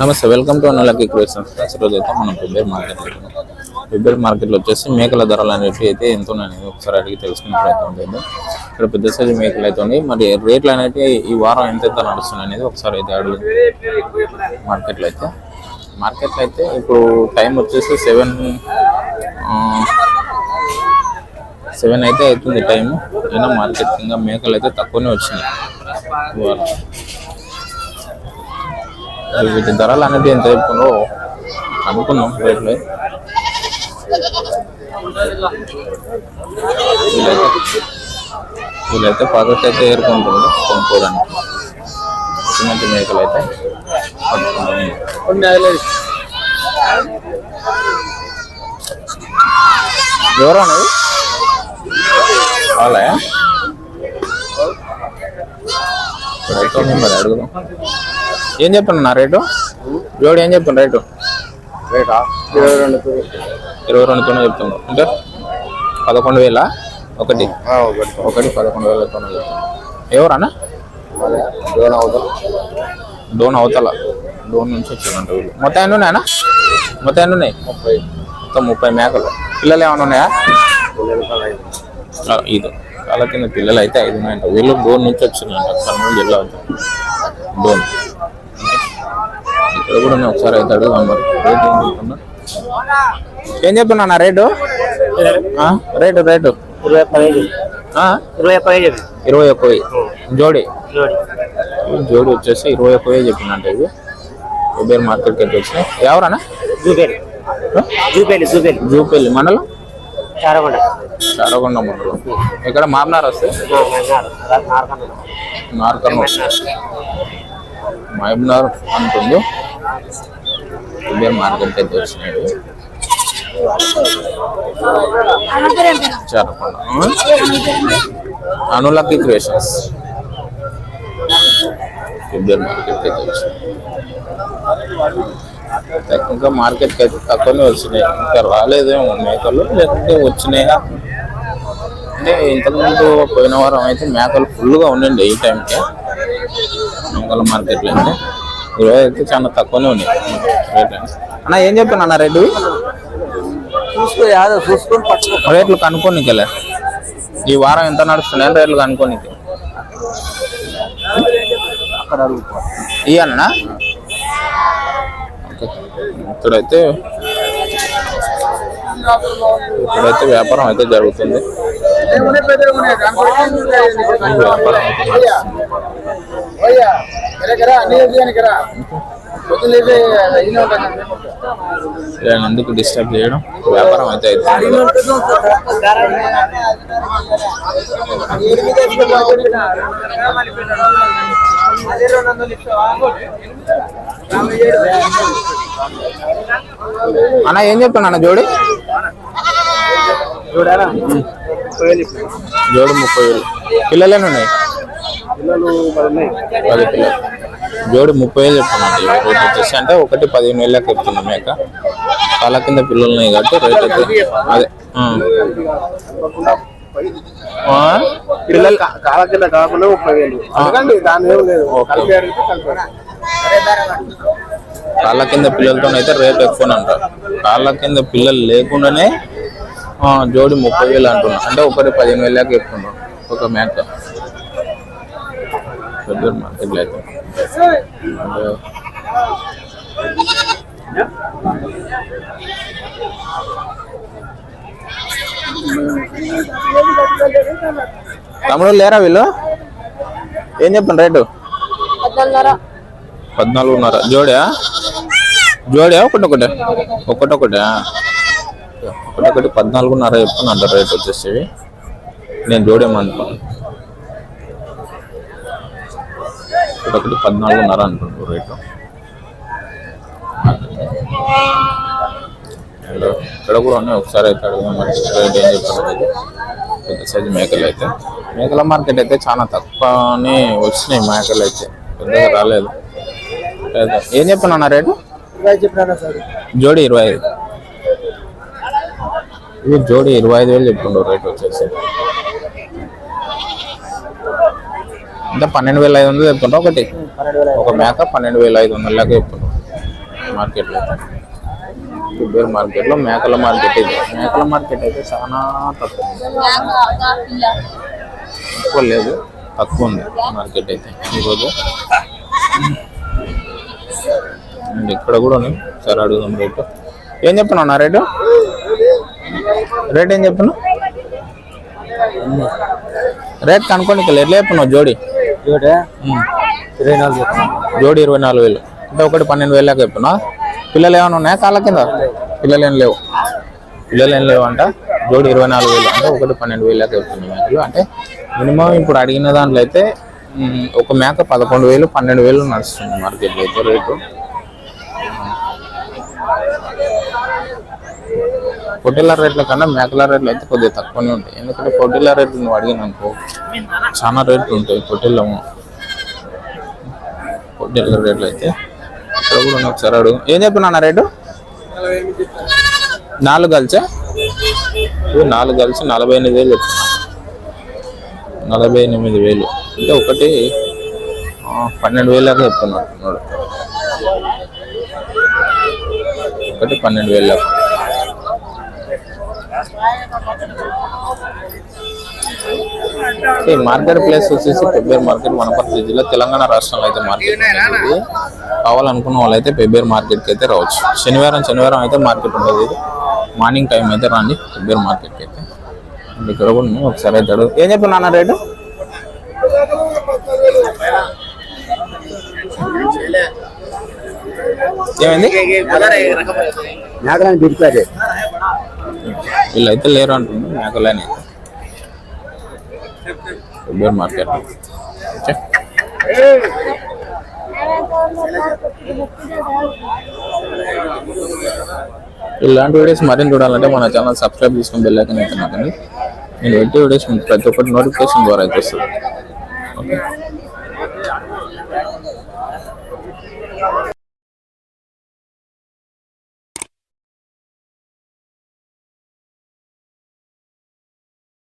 నమస్తే welcome to అన్నలకి creation friends ఈరోజు అయితే మనం ఫిబ్రవరి మార్కెట్ ఫిబ్రవరి మార్కెట్లో వచ్చేసి మేకల ధరలు అనేవి అయితే ఎంత ఉన్నాయని ఒకసారి అడిగి తెలుసుకున్నట్లయితే ప్రయత్నం ఇక్కడ పెద్ద సైజు మేకలు అయితే ఉన్నాయి. మరి రేట్లు అనేవి ఈ వారం ఎంత ఎంత నడుస్తున్నాయి అనేది ఒకసారి అయితే అడుగు మార్కెట్లో అయితే. మార్కెట్లో అయితే ఇప్పుడు టైం వచ్చేసి సెవెన్ సెవెన్ అయితే అవుతుంది టైం అయినా మార్కెట్ ఇంకా మేకలు అయితే తక్కువనే వచ్చినాయి. వీటి ధరలు అనేది ఎంత చెప్పుకున్నారో అనుకున్నాం రేట్లు. వీళ్ళైతే వీళ్ళైతే అయితే ఏరుకుంటుంది కొనుక్కోవడానికి. సిమెంట్ మేకలు అయితే పట్టుకుంటున్నాయి ఎవరు అన్నది వాళ్ళ మరి అడుగుదాం. ఏం చెప్పండి నా రేటు? జోడి ఏం చెప్పండి రేటు? రేటా? ఇరవై రెండు ఇరవై రెండు తొమ్మిది చెప్తున్నాం. అంటే పదకొండు వేల? ఒకటి. ఒకటి. ఒకటి పదకొండు వేల తొమ్మిది చెప్తున్నాం. ఎవరన్నా? అదే లోన్ అవుతాం. డోన్ అవతల? డోన్ నుంచి వచ్చిందంట వీళ్ళు. మొత్తం ఎన్ని ఉన్నాయన్నా? మొత్తం ఎన్ని ఉన్నాయి? ముప్పై. మొత్తం ముప్పై మేకలు. పిల్లలు ఏమైనా ఉన్నాయా? ఇది వాళ్ళ కింద పిల్లలు అయితే ఐదు ఉన్నాయంట. వీళ్ళు డోన్ నుంచి వచ్చిందంట. కర్నూలు జిల్లా డోన్. ఇక్కడ కూడా నేను ఒకసారి అయితే అడుగుదాం మరి రేటు ఏం చెప్తున్నా? ఏం చెప్తున్నా నా రేటు? ఆ, రేటు రేటు. ఇరవై ఇరవై ఇరవై ఒక్క వెయ్యి. జోడి. జోడి వచ్చేసి ఇరవై ఒక్క వెయ్యి చెప్పిందంట ఇవి ఉబేర్ మార్కెట్కి అయితే వచ్చినాయి? ఎవరన్నా? జూపేలి జూపేలి. జూపేలి జూపల్లి మండలం? చారగొండ. చారగొండ మండలం. ఇక్కడ మామనార్ వస్తే? నార్కర్మ మహబూబ్నగర్ అంటుందో ఉబేర్ మార్కెట్ అయితే వచ్చినాయి చారకొండ అనులకి క్రియేషన్స్. మార్కెట్ అయితే వచ్చినాయి ఇంకా మార్కెట్కి అయితే తక్కువనే వచ్చినాయి. ఇంకా రాలేదేమో మేకలు లేకుంటే వచ్చినాయా? అంటే ఇంతకుముందు పోయిన వారం అయితే మేకలు ఫుల్గా ఉండండి ఈ టైంకి. మేకల మార్కెట్లో అయితే ఈరోజు అయితే చాలా తక్కువనే ఉన్నాయి. రేట్ అన్న ఏం చెప్పాను అన్న రేటు చూసుకో యాదో చూసుకొని పట్టుకో. రేట్లు కనుక్కోనికెళ్ళే ఈ వారం ఎంత నడుస్తున్నాయి రేట్లు కనుక్కోనికి. అక్కడ. ఇక్కడైతే ఇక్కడైతే వ్యాపారం అయితే జరుగుతుంది. ఎందుకు డిస్టర్బ్ చేయడం వ్యాపారం అయితే అన్న ఏం చెప్తున్నా అన్న జోడి? చూడారా జోడి ముప్పై వేలు. పిల్లలేని ఉన్నాయి? పిల్లలు పది పిల్లలు. జోడి ముప్పై వేలు చెప్తున్నట్టు రేట్ వచ్చేసి అంటే ఒకటి పదిహేను వేలకు చెప్తున్నాం మేక కాళ్ళ కింద పిల్లలు ఉన్నాయి కాబట్టి రేట్ అయితే అదే? పిల్లలు కాల కింద కాకుండా ముప్పై వేలు. కాళ్ళ కింద పిల్లలతో అయితే రేట్ ఎక్కువ అంటారు. కాళ్ళ కింద పిల్లలు లేకుండానే జోడి ముప్పై వేలు అంటున్నా. అంటే ఒకటి పదిహేను వేలకు చెప్తున్నాం. ఒక మేక పెద్ద మార్కెట్లో అయితే అంటే తమ్ముడు లేరా వీళ్ళు? ఏం చెప్పండి రేటు? పద్నాలుగున్నర. జోడా జోడా ఒకటి ఒకటి పద్నాలుగున్నర చెప్తున్నా అంట రేట్ వచ్చేసి నేను జోడేమనుకున్నాను ఒకటి పద్నాలుగున్నర అంటున్నారు రేటు ఇక్కడ ఇక్కడ కూడా ఉన్నాయి. ఒకసారి అయితే అడుగుదాం. రేట్ ఏం ఇది. పెద్ద సైజు మేకలు అయితే. మేకల మార్కెట్ అయితే చాలా తక్కువనే వచ్చినాయి మేకలు అయితే. పెద్దగా రాలేదు. లేదా. ఏం చెప్పాను అన్న రేటు చెప్పినా సార్? జోడి ఇరవై ఐదు. ఇది జోడి ఇరవై ఐదు వేలు చెప్తుండ్రు రేట్ వచ్చేసి. అంటే పన్నెండు వేల ఐదు వందలు చెప్తుండ్రు ఒకటి? ఒక మేక పన్నెండు వేల ఐదు వందల లెక్క చెప్తుండ్రు మార్కెట్లో. అయితే మార్కెట్లో మేకల మార్కెట్ ఇది. మేకల మార్కెట్ అయితే చాలా తక్కువ ఎక్కువ లేదు తక్కువ ఉంది మార్కెట్ అయితే ఈరోజు. అండ్ ఇక్కడ కూడా సరే అడుగుదాం రేటు. ఏం చెప్తున్నావు నా రేటు? రేట్ ఏం చెప్తున్నావు రేట్ కనుక్కోండి ఎట్లా చెప్తున్నావు? జోడి. ఉమ్. ఇరవై నాలుగు జోడి ఇరవై నాలుగు వేలు. అంటే ఒకటి పన్నెండు వేలు దాకా చెప్తున్నా. పిల్లలు ఏమైనా ఉన్నాయా? కాళ్ళ కింద? పిల్లలు ఏం లేవు. పిల్లలు ఏం లేవు అంట జోడి ఇరవై నాలుగు వేలు. అంటే ఒకటి పన్నెండు వేలు దాకా చెప్తున్నాయి మేకలు అంటే మినిమం ఇప్పుడు అడిగిన దాంట్లో అయితే ఒక మేక పదకొండు వేలు పన్నెండు వేలు నడుస్తుంది మార్కెట్లో అయితే రేటు. పొట్టేల రేట్ల కన్నా మేకల రేట్లు అయితే కొద్దిగా తక్కువనే ఉంటాయి. ఎందుకంటే పొట్టేల రేట్లు నువ్వు అడిగినానుకో చాలా రేట్లు ఉంటాయి పొట్టిల్లము పొట్టేల రేట్లు అయితే ఇక్కడ కూడా ఉన్నాయి. ఒకసారి అడుగు. ఏం చెప్పినా రేటు? నాలుగు కలిసా? నాలుగు కలిసి నలభై ఎనిమిది వేలు చెప్తున్నా నలభై ఎనిమిది వేలు. అంటే ఒకటి పన్నెండు వేలు దాకా చెప్తున్నాడు. ఒకటి పన్నెండు వేలు దాకా. ఈ మార్కెట్ ప్లేస్ వచ్చేసి పెబ్బేర్ మార్కెట్ వనపర్తి జిల్లా తెలంగాణ రాష్ట్రంలో అయితే మార్కెట్ ఉంటుంది కావాలనుకున్న వాళ్ళు అయితే పెబ్బేర్ మార్కెట్కి అయితే రావచ్చు. శనివారం శనివారం అయితే మార్కెట్ ఉండదు ఇది. మార్నింగ్ టైం అయితే రండి పెబ్బేర్ మార్కెట్కి అయితే. అండ్ ఇక్కడ కూడా. ఒకసారి అయితే అడుగు. ఏం చెప్పిన నాన్న రేటు? ఏమైంది? మేకలని పిలిపారు వీళ్ళైతే లేరు అంటుంది మేకలేని సూపర్ మార్కెట్. ఇలాంటి వీడియోస్ మరిన్ని చూడాలంటే మన ఛానల్ సబ్స్క్రైబ్ చేసుకుని బెల్లైకన్ అయితే నాకండి నేను ఎట్టి వీడియోస్ ప్రతి ఒక్కటి నోటిఫికేషన్ ద్వారా అయితే వస్తుంది. ఓకే.